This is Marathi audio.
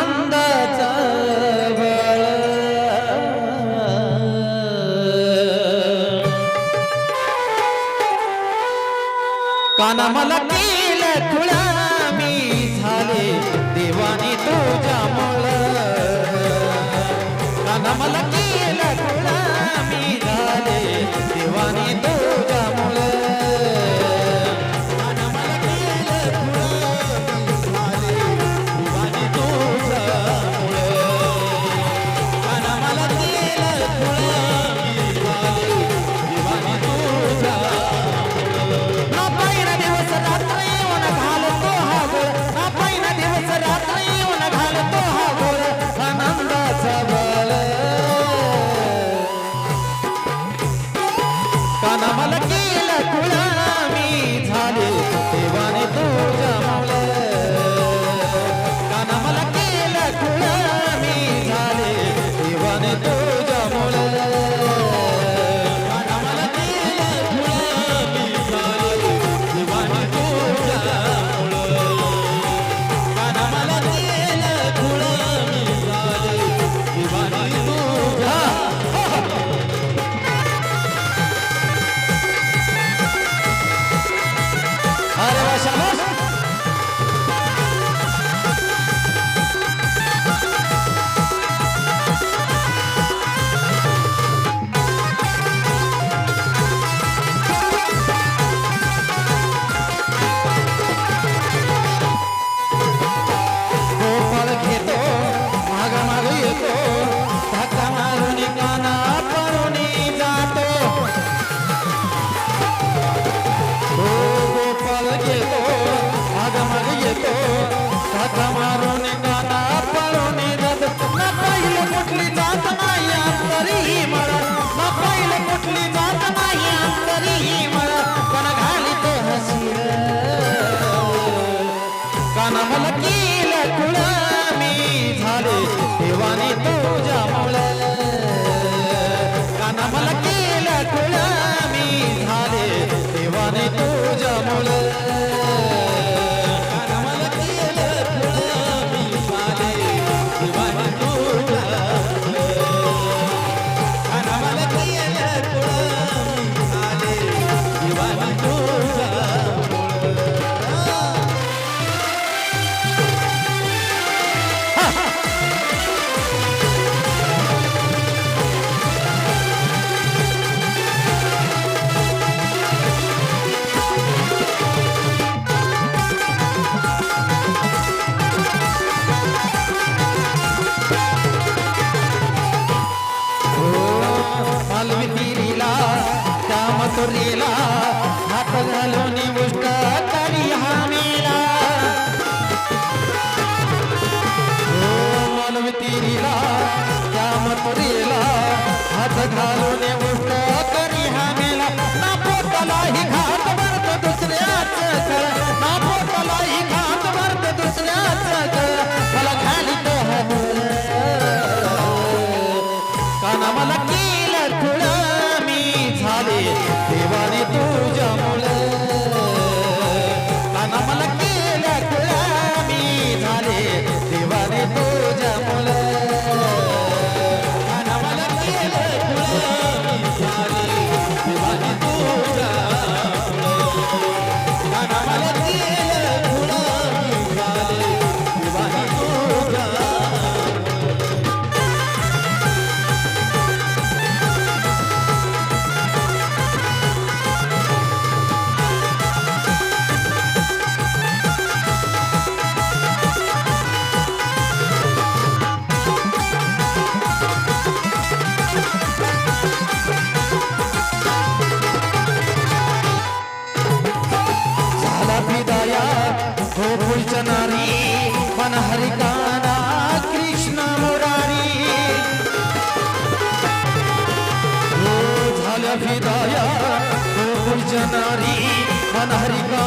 आनंदाचा काना मला केलं खुळा 晴れま वकील तुला मी झाले. देवाने तुझ्या मुला तुरीला हात घालून गोष्ट तरी हा मेला. हो त्या मथुरीला हात घालून हरी मनहरिका